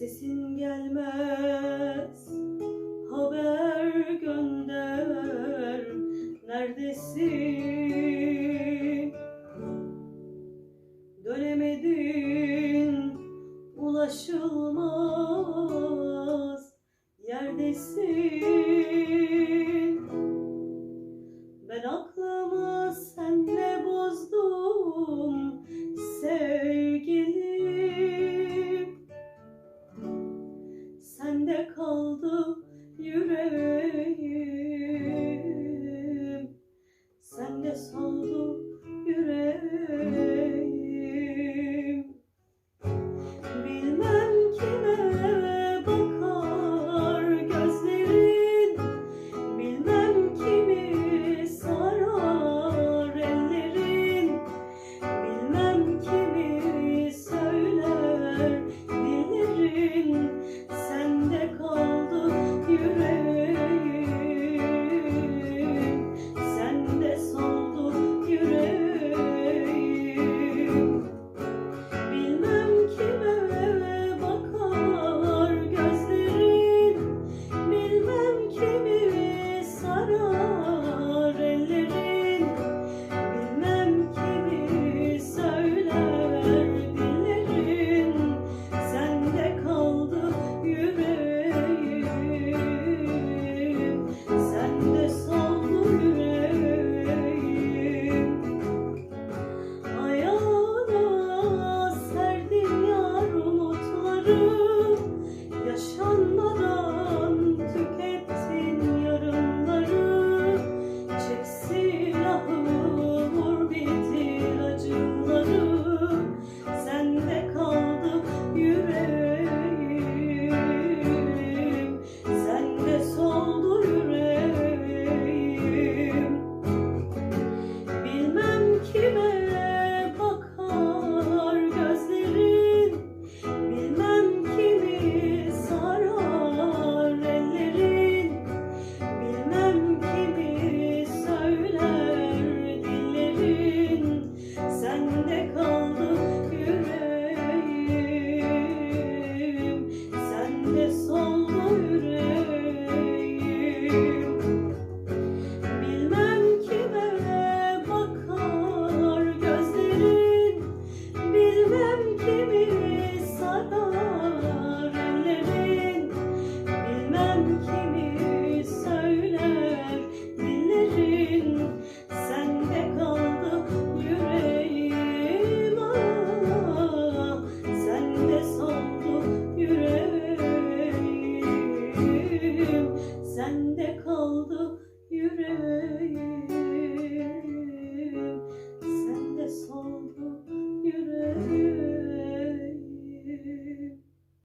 Sesin gelmez haber gönder. Neredesin? Dönemedin ulaşılmaz. Yerdesin? see me. sende kaldı yüreğim.